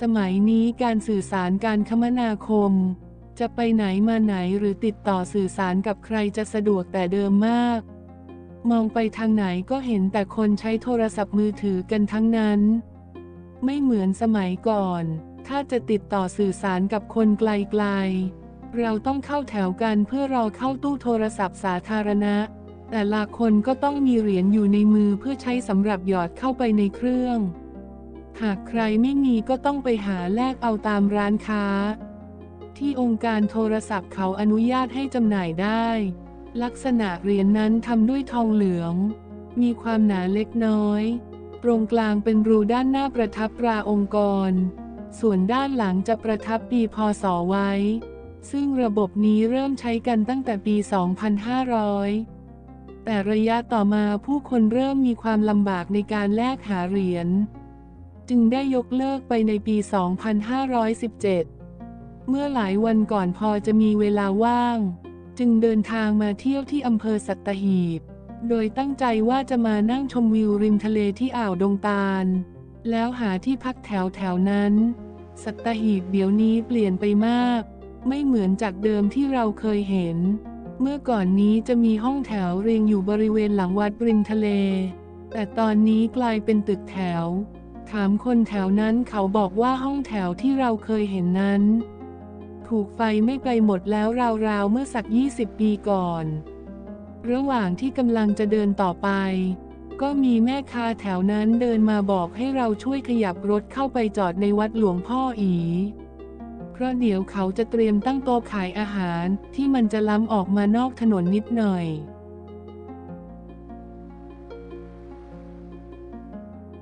สมัยนี้การสื่อสารการคมนาคม จะไปไหนมาไหนหรือติดต่อสื่อสารกับใครจะสะดวกแต่เดิมมาก มองไปทางไหนก็เห็นแต่คนใช้โทรศัพท์มือถือกันทั้งนั้น ไม่เหมือนสมัยก่อน ถ้าจะติดต่อสื่อสารกับคนไกลๆ เราต้องเข้าแถวกันเพื่อรอเข้าตู้โทรศัพท์สาธารณะ แต่ละคนก็ต้องมีเหรียญอยู่ในมือเพื่อใช้สำหรับหยอดเข้าไปในเครื่อง หากใครไม่มีก็ต้องไปหาแลกเอาตามร้านค้า ที่องค์การโทรศัพท์เขาอนุญาตให้จำหน่ายได้ ลักษณะเหรียญนนั้นทำด้วยทองเหลือง มีความหนาเล็กน้อย ตรงกลางเป็นรูด้านหน้าประทับตราองค์กร ส่วนด้านหลังจะประทับปีพศไว้ ซึ่งระบบนี้เริ่มใช้กันตั้งแต่ปี 2500แต่ระยะต่อมาผู้คนเริ่มมีความลำบากในการแลกหาเหรียญ จึงได้ยกเลิกไปในปี 2517 เมื่อหลายวันก่อนพอจะมีเวลาว่าง จึงเดินทางมาเที่ยวที่อำเภอสัตหีบ โดยตั้งใจว่าจะมานั่งชมวิวริมทะเลที่อ่าวดงตาล แล้วหาที่พักแถวแถวนั้น สัตหีบเดี๋ยวนี้เปลี่ยนไปมาก ไม่เหมือนจากเดิมที่เราเคยเห็น เมื่อก่อนนี้จะมีห้องแถวเรียงอยู่บริเวณหลังวัดริมทะเล แต่ตอนนี้กลายเป็นตึกแถว ถามคนแถวนั้นเขาบอกว่าห้องแถวที่เราเคยเห็นนั้น ถูกไฟไม่ไปหมดแล้วราวๆเมื่อสัก 20 ปีก่อน ระหว่างที่กำลังจะเดินต่อไป ก็มีแม่ค้าแถวนั้นเดินมาบอกให้เราช่วยขยับรถเข้าไปจอดในวัดหลวงพ่ออีเพราะเดี๋ยวเขาจะเตรียมตั้งโต๊ะขายอาหารที่มันจะล้ำออกมานอกถนนนิดหน่อย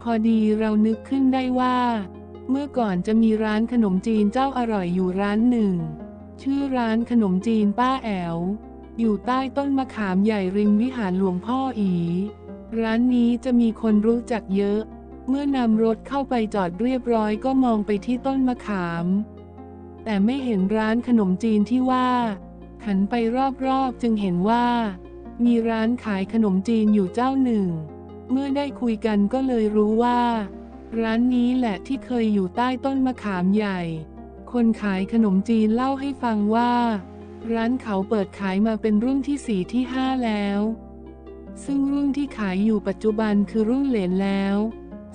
พอดีเรานึกขึ้นได้ว่า เมื่อก่อนจะมีร้านขนมจีนเจ้าอร่อยอยู่ร้านหนึ่ง ชื่อร้านขนมจีนป้าแอวอยู่ใต้ต้นมะขามใหญ่ริมวิหารหลวงพ่ออี ร้านนี้จะมีคนรู้จักเยอะ เมื่อนำรถเข้าไปจอดเรียบร้อยก็มองไปที่ต้นมะขาม แต่ไม่เห็นร้านขนมจีนที่ว่าหันไปรอบๆจึงเห็นว่า มีร้านขายขนมจีนอยู่เจ้าหนึ่ง เมื่อได้คุยกันก็เลยรู้ว่า ร้านนี้แหละที่เคยอยู่ใต้ต้นมะขามใหญ่ คนขายขนมจีนเล่าให้ฟังว่า ร้านเขาเปิดขายมาเป็นรุ่นที่สี่ที่ห้าแล้ว ซึ่งรุ่นที่ขายอยู่ปัจจุบันคือรุ่นเหลนแล้ว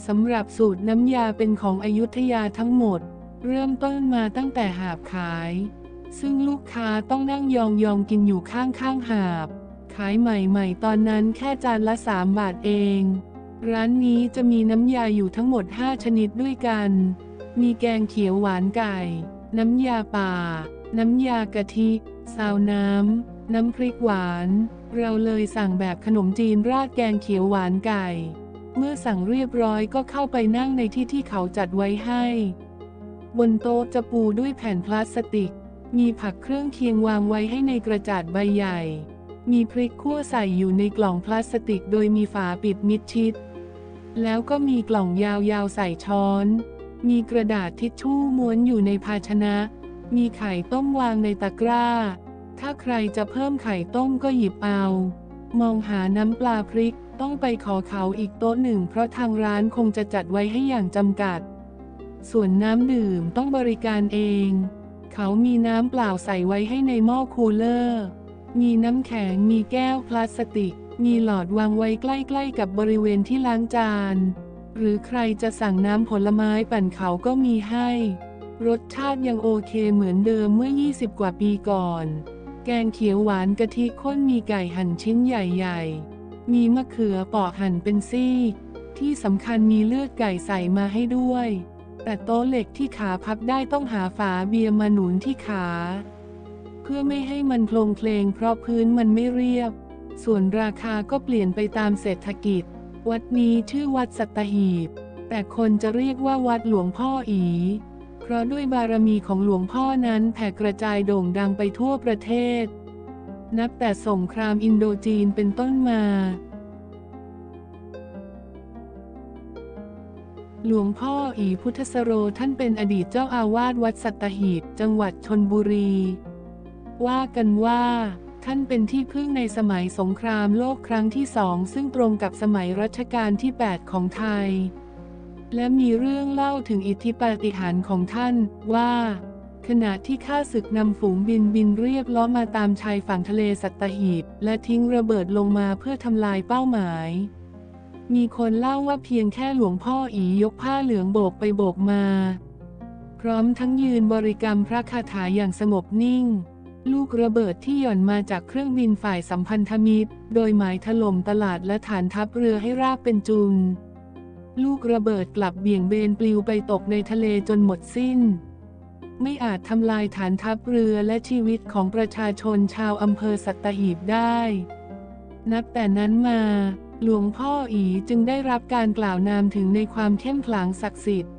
สำหรับสูตรน้ำยาเป็นของอยุธยาทั้งหมด เริ่มต้นมาตั้งแต่หาบขาย ซึ่งลูกค้าต้องนั่งยองๆกินอยู่ข้างๆหาบ ขายใหม่ๆ ตอนนั้นแค่จานละ 3 บาทเอง ร้านนี้จะมีน้ำยาอยู่ทั้งหมด 5 ชนิดด้วยกัน มีแกงเขียวหวานไก่ น้ำยาป่า น้ำยากะทิ ซาวน้ำ น้ำพริกหวาน เราเลยสั่งแบบขนมจีนราดแกงเขียวหวานไก่ เมื่อสั่งเรียบร้อยก็เข้าไปนั่งในที่ที่เขาจัดไว้ให้ บนโต๊ะจะปูด้วยแผ่นพลาสติก มีผักเครื่องเคียงวางไว้ให้ในกระจาดใบใหญ่ มีพริกคั่วใส่อยู่ในกล่องพลาสติกโดยมีฝาปิดมิดชิด แล้วก็มีกล่องยาวๆใส่ช้อน มีกระดาษทิชชู่ม้วนอยู่ในภาชนะ มีไข่ต้มวางในตะกร้า ถ้าใครจะเพิ่มไข่ต้มก็หยิบเอา มองหาน้ำปลาพริกต้องไปขอเขาอีกโต๊ะหนึ่ง เพราะทางร้านคงจะจัดไว้ให้อย่างจำกัด ส่วนน้ำดื่มต้องบริการเอง เขามีน้ำเปล่าใส่ไว้ให้ในหม้อคูลเลอร์ มีน้ำแข็ง มีแก้วพลาสติก มีหลอดวางไว้ใกล้ๆ กับบริเวณที่ล้างจาน หรือใครจะสั่งน้ำผลไม้ปั่นเขาก็มีให้ รสชาติยังโอเคเหมือนเดิมเมื่อ 20 กว่าปีก่อน แกงเขียวหวานกะทิข้นมีไก่หั่นชิ้นใหญ่ๆ มีมะเขือปอกหั่นเป็นซี่ ที่สำคัญมีเลือดไก่ใส่มาให้ด้วย แต่โต๊ะเหล็กที่ขาพับได้ต้องหาฝาเบียร์มาหนุนที่ขา เพื่อไม่ให้มันโคลงเคลงเพราะพื้นมันไม่เรียบ ส่วนราคาก็เปลี่ยนไปตามเศรษฐกิจ วัดนี้ชื่อวัดสัตหีบ แต่คนจะเรียกว่าวัดหลวงพ่ออี เพราะด้วยบารมีของหลวงพ่อนั้นแผ่กระจายโด่งดังไปทั่วประเทศ นับแต่สงครามอินโดจีนเป็นต้นมา หลวงพ่ออีพุทธสโรท่านเป็นอดีตเจ้าอาวาสวัดสัตหีบ จังหวัดชนบุรี ว่ากันว่า ท่านเป็นที่พึ่งในสมัยสงครามโลกครั้งที่สองซึ่งตรงกับสมัยรัชกาลที่ 8 ของไทย และมีเรื่องเล่าถึงอิทธิปาฏิหาริย์ของท่านว่าขณะที่ข้าศึกนำฝูงบินบินเรียบล้อมมาตามชายฝั่งทะเลสัตหีบ และทิ้งระเบิดลงมาเพื่อทำลายเป้าหมาย มีคนเล่าว่าเพียงแค่หลวงพ่ออียกผ้าเหลืองโบกไปโบกมา พร้อมทั้งยืนบริกรรมพระคาถาอย่างสงบนิ่ง ลูกระเบิดที่หย่อนมาจากเครื่องบินฝ่ายสัมพันธมิตร โดยหมายถล่มตลาดและฐานทัพเรือให้ราบเป็นจุน ลูกระเบิดกลับเบี่ยงเบนปลิวไปตกในทะเลจนหมดสิ้น ไม่อาจทำลายฐานทัพเรือและชีวิตของประชาชนชาวอำเภอสัตหีบได้ นับแต่นั้นมา หลวงพ่ออีจึงได้รับการกล่าวนามถึงในความเข้มขลังศักดิ์สิทธิ์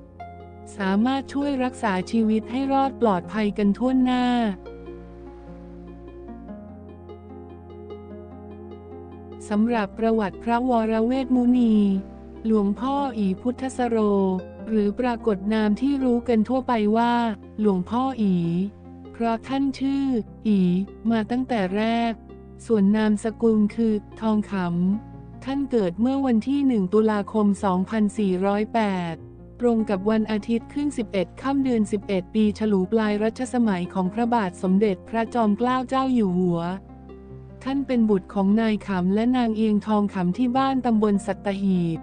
สามารถช่วยรักษาชีวิตให้รอดปลอดภัยกันทั่วหน้า สำหรับประวัติพระวรเวทมุนี หลวงพ่ออีพุทธสโร หรือปรากฏนามที่รู้กันทั่วไปว่า หลวงพ่ออี เพราะท่านชื่อ อีมาตั้งแต่แรก ส่วนนามสกุลคือทองคำท่านเกิดเมื่อวันที่ 1 ตุลาคม 2408 ตรงกับวันอาทิตย์ขึ้น 11 ค่ำเดือน 11 ปีฉลูปลายรัชสมัยของพระบาทสมเด็จพระจอมเกล้าเจ้าอยู่หัว ท่านเป็นบุตรของนายขำและนางเอียงทองขำที่บ้านตำบลสัตหีบ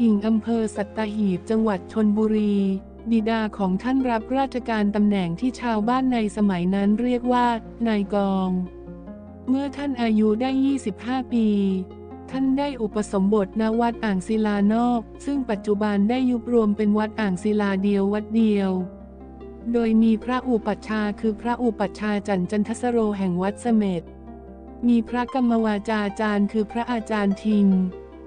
กิ่งอำเภอสัตหีบจังหวัดชนบุรี บิดาของท่านรับราชการตำแหน่งที่ชาวบ้านในสมัยนั้นเรียกว่า นายกอง เมื่อท่านอายุได้ 25 ปี ท่านได้อุปสมบทณวัดอ่างศิลานอก ซึ่งปัจจุบันได้ยุบรวมเป็นวัดอ่างศิลาเดียววัดเดียวโดยมีพระอุปัชฌาย์คือพระอุปัชฌาย์จันจันทสโรแห่งวัดเสม็ด มีพระกรรมวาจาจารย์ คือพระอาจารย์ทิง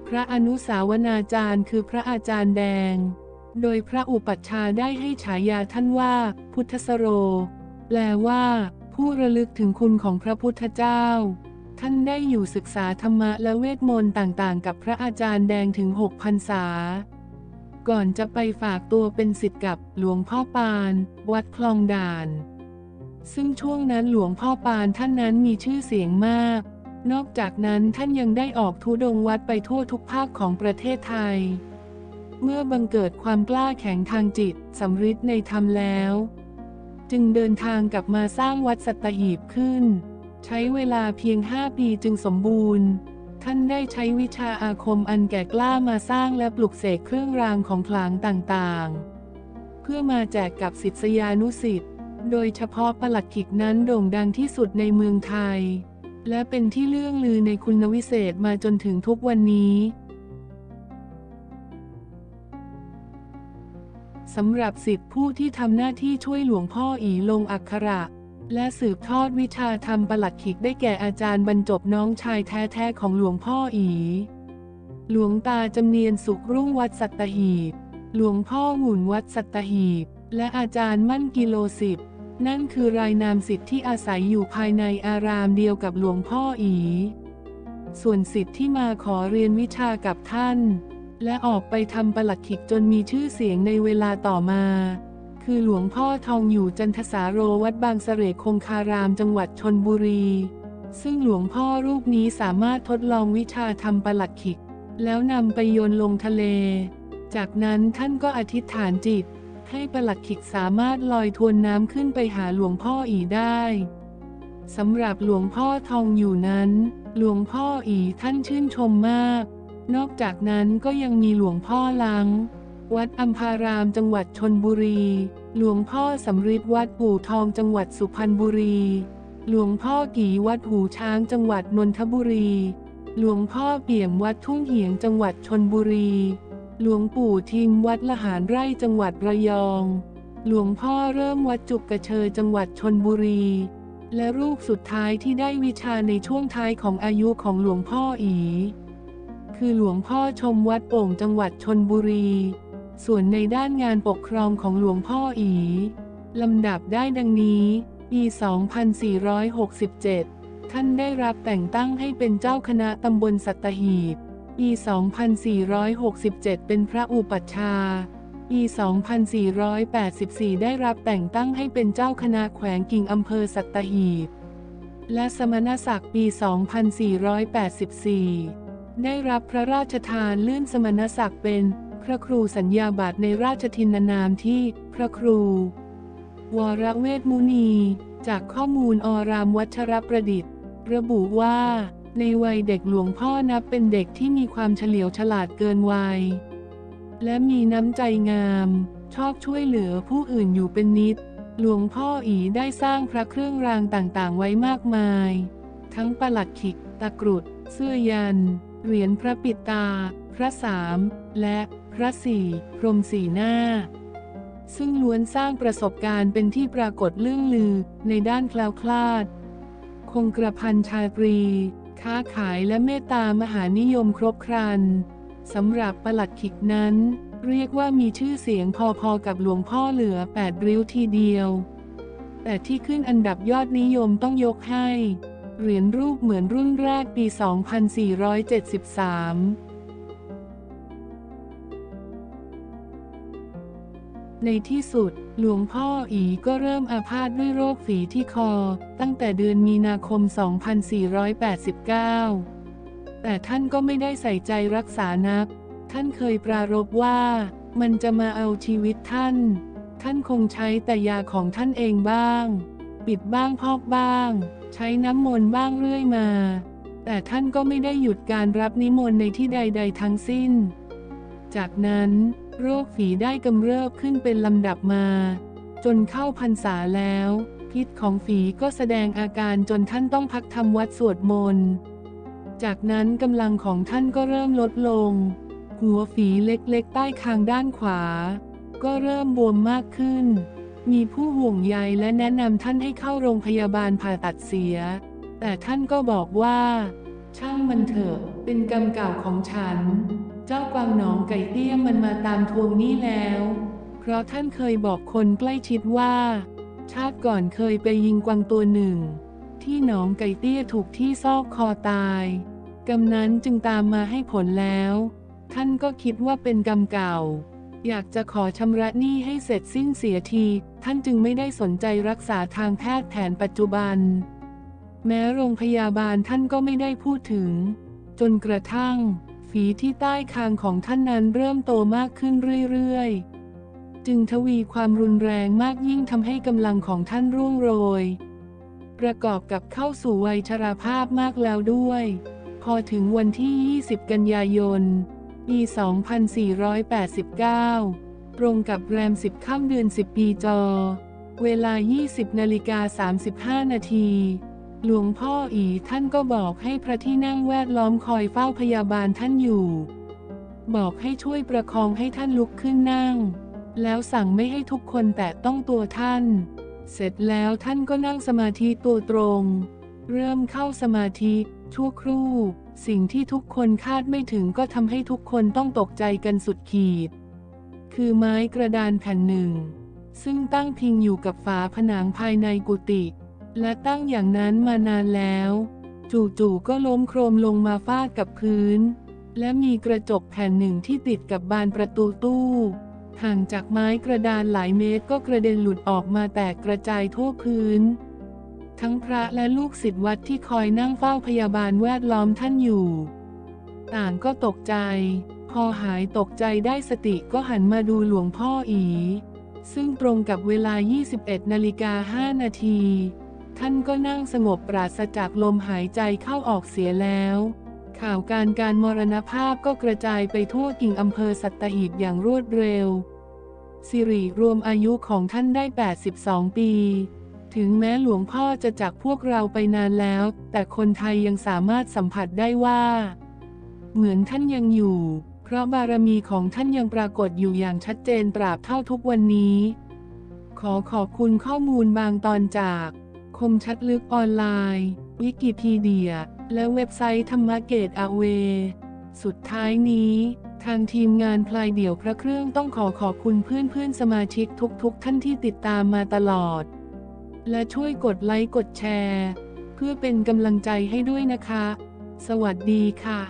พระอนุสาวนาจารย์ คือพระอาจารย์แดง โดยพระอุปัชฌาย์ได้ให้ฉายาท่านว่า พุทธสโร แปลว่า ผู้ระลึกถึงคุณของพระพุทธเจ้า ท่านได้อยู่ศึกษาธรรมะและเวทมนต์ต่างๆ กับพระอาจารย์แดงถึงหกพรรษา ก่อนจะไปฝากตัวเป็นศิษย์กับหลวงพ่อปาน วัดคลองด่าน ซึ่งช่วงนั้นหลวงพ่อปานท่านนั้นมีชื่อเสียงมาก นอกจากนั้นท่านยังได้ออกทุดงวัดไปทั่วทุกภาคของประเทศไทย เมื่อบังเกิดความกล้าแข็งทางจิตสำริดในธรรมแล้ว จึงเดินทางกลับมาสร้างวัดสัตหีบขึ้น ใช้เวลาเพียงห้าปีจึงสมบูรณ์ ท่านได้ใช้วิชาอาคมอันแก่กล้ามาสร้างและปลุกเสกเครื่องรางของขลังต่างๆ เพื่อมาแจกกับศิษยานุศิษย์ โดยเฉพาะประหลัดขิกนั้นโด่งดังที่สุดในเมืองไทย และเป็นที่เลื่องลือในคุณวิเศษมาจนถึงทุกวันนี้สำหรับสิทธิผู้ที่ทำหน้าที่ช่วยหลวงพ่ออีลงอักขระ และสืบทอดวิชาธรรมประหลัดขิกได้แก่อาจารย์บรรจบน้องชายแท้ๆของหลวงพ่ออี หลวงตาจำเนียนสุขรุ่งวัดสัตหีบ หลวงพ่อหมุนวัดสัตหีบ และอาจารย์มั่นกิโลสิบ นั่นคือรายนามสิทธิ์ที่อาศัยอยู่ภายในอารามเดียวกับหลวงพ่ออี ส่วนสิทธิ์ที่มาขอเรียนวิชากับท่าน และออกไปทำประหลัดขิกจนมีชื่อเสียงในเวลาต่อมา คือหลวงพ่อทองอยู่จันทสาโรวัดบางเสร่คงคารามจังหวัดชนบุรี ซึ่งหลวงพ่อรูปนี้สามารถทดลองวิชาทำประหลัดขิก แล้วนำไปโยนลงทะเล จากนั้นท่านก็อธิษฐานจิต ให้ประหลัดขิกสามารถลอยทวนน้ำขึ้นไปหาหลวงพ่ออีได้สำหรับหลวงพ่อทองอยู่นั้น หลวงพ่ออีท่านชื่นชมมาก นอกจากนั้นก็ยังมีหลวงพ่อลัง วัดอัมพารามจังหวัดชนบุรี หลวงพ่อสำริดวัดปู่ทองจังหวัดสุพรรณบุรี หลวงพ่อกี่วัดหูช้างจังหวัดนนทบุรี หลวงพ่อเปี่ยมวัดทุ่งเหียงจังหวัดชนบุรี หลวงปู่ทิมวัดละหารไร่จังหวัดระยอง หลวงพ่อเริ่มวัดจุกกระเชยจังหวัดชนบุรี และรูปสุดท้ายที่ได้วิชาในช่วงท้ายของอายุของหลวงพ่ออี คือหลวงพ่อชมวัดโป่งจังหวัดชนบุรี ส่วนในด้านงานปกครองของหลวงพ่ออีลำดับได้ดังนี้ ปี 2467 ท่านได้รับแต่งตั้งให้เป็นเจ้าคณะตำบลสัตหีบ ปี 2467 เป็นพระอุปัชฌาย์ ปี 2484 ได้รับแต่งตั้งให้เป็นเจ้าคณะแขวงกิ่งอำเภอสัตหีบ และสมณศักดิ์ปี 2484 ได้รับพระราชทานเลื่อนสมณศักดิ์เป็นพระครูสัญญาบัตรในราชทินนามที่พระครู วรเวทมุนี จากข้อมูลอรามวัชรประดิษฐ์ ระบุว่า ในวัยเด็กหลวงพ่อนับเป็นเด็กที่มีความเฉลียวฉลาดเกินวัย และมีน้ำใจงาม ชอบช่วยเหลือผู้อื่นอยู่เป็นนิด หลวงพ่ออีได้สร้างพระเครื่องรางต่างๆ ไว้มากมาย ทั้งประหลัดขิก ตะกรุด เสื้อยัน เหรียญพระปิดตา พระสาม และพระสี่พรมสีหน้า ซึ่งล้วนสร้างประสบการณ์เป็นที่ปรากฏเรื่องลือในด้านแคล้วคลาด คงกระพันชาตรี ค้าขายและเมตตามหานิยมครบครันสำหรับประหลัดขิกนั้น เรียกว่ามีชื่อเสียงพอๆกับหลวงพ่อเหลือแปดริ้วทีเดียว แต่ที่ขึ้นอันดับยอดนิยมต้องยกให้ เหรียญรูปเหมือนรุ่นแรกปี 2473 ในที่สุด หลวงพ่ออีก็เริ่มอาพาธด้วยโรคฝีที่คอ ตั้งแต่เดือนมีนาคม 2489 แต่ท่านก็ไม่ได้ใส่ใจรักษานัก ท่านเคยปรารบว่า มันจะมาเอาชีวิตท่าน ท่านคงใช้แต่ยาของท่านเองบ้าง ปิดบ้างพอกบ้าง ใช้น้ำมนต์บ้างเรื่อยมา แต่ท่านก็ไม่ได้หยุดการรับนิมนต์ในที่ใด ๆ ทั้งสิ้น จากนั้น โรคฝีได้กำเริบขึ้นเป็นลำดับมา จนเข้าพรรษาแล้ว พิษของฝีก็แสดงอาการจนท่านต้องพักทำวัดสวดมนต์จากนั้นกำลังของท่านก็เริ่มลดลง หัวฝีเล็กๆ ใต้คางด้านขวา ก็เริ่มบวมมากขึ้น มีผู้ห่วงใยและแนะนำท่านให้เข้าโรงพยาบาลผ่าตัดเสีย แต่ท่านก็บอกว่า ช่างมันเถอะ เป็นกรรมเก่าของฉัน เจ้ากวางหนองไก่เตี้ยมันมาตามทวงหนี้แล้ว เพราะท่านเคยบอกคนใกล้ชิดว่า ชาติก่อนเคยไปยิงกวางตัวหนึ่ง ที่หนองไก่เตี้ยถูกที่ซอกคอตายกรรมนั้นจึงตามมาให้ผลแล้ว ท่านก็คิดว่าเป็นกรรมเก่า อยากจะขอชำระหนี้ให้เสร็จสิ้นเสียที ท่านจึงไม่ได้สนใจรักษาทางแพทย์แผนปัจจุบัน แม้โรงพยาบาลท่านก็ไม่ได้พูดถึง จนกระทั่ง ฝีที่ใต้คางของท่านนั้นเริ่มโตมากขึ้นเรื่อยๆ จึงทวีความรุนแรงมากยิ่งทำให้กำลังของท่านร่วงโรย ประกอบกับเข้าสู่วัยชราภาพมากแล้วด้วย พอถึงวันที่ 20 กันยายน ปี 2489 ตรงกับแรม 10ค่ำเดือน 10 ปีจอ เวลา 20นาฬิกา35 นาที หลวงพ่ออีท่านก็บอกให้พระที่นั่งแวดล้อมคอยเฝ้าพยาบาลท่านอยู่ บอกให้ช่วยประคองให้ท่านลุกขึ้นนั่ง แล้วสั่งไม่ให้ทุกคนแตะต้องตัวท่าน เสร็จแล้วท่านก็นั่งสมาธิตัวตรง เริ่มเข้าสมาธิชั่วครู่ สิ่งที่ทุกคนคาดไม่ถึงก็ทำให้ทุกคนต้องตกใจกันสุดขีด คือไม้กระดานแผ่นหนึ่ง ซึ่งตั้งพิงอยู่กับฝาผนังภายในกุฏิ และตั้งอย่างนั้นมานานแล้ว จู่ๆก็ล้มโครมลงมาฟาดกับพื้น และมีกระจกแผ่นหนึ่งที่ติดกับบานประตูตู้ห่างจากไม้กระดานหลายเมตรก็กระเด็นหลุดออกมาแตกกระจายทั่วพื้น ทั้งพระและลูกศิษย์วัดที่คอยนั่งเฝ้าพยาบาลแวดล้อมท่านอยู่ ต่างก็ตกใจ พอหายตกใจได้สติก็หันมาดูหลวงพ่ออี ซึ่งตรงกับเวลา 21นาฬิกา5นาที ท่านก็นั่งสงบปราศจากลมหายใจเข้าออกเสียแล้ว ข่าวการการมรณภาพก็กระจายไปทั่วกิ่งอำเภอสัตหีบอย่างรวดเร็ว สิริรวมอายุของท่านได้ 82 ปี ถึงแม้หลวงพ่อจะจากพวกเราไปนานแล้ว แต่คนไทยยังสามารถสัมผัสได้ว่า เหมือนท่านยังอยู่ เพราะบารมีของท่านยังปรากฏอยู่อย่างชัดเจนตราบเท่าทุกวันนี้ ขอขอบคุณข้อมูลบางตอนจาก คมชัดลึกออนไลน์ วิกิพีเดีย และเว็บไซต์ธรรมเกตอาเว สุดท้ายนี้ ทางทีมงานพลายเดี่ยวพระเครื่องต้องขอขอบคุณเพื่อนๆสมาชิกทุกๆ ท่านที่ติดตามมาตลอด และช่วยกดไลค์กดแชร์ เพื่อเป็นกำลังใจให้ด้วยนะคะ สวัสดีค่ะ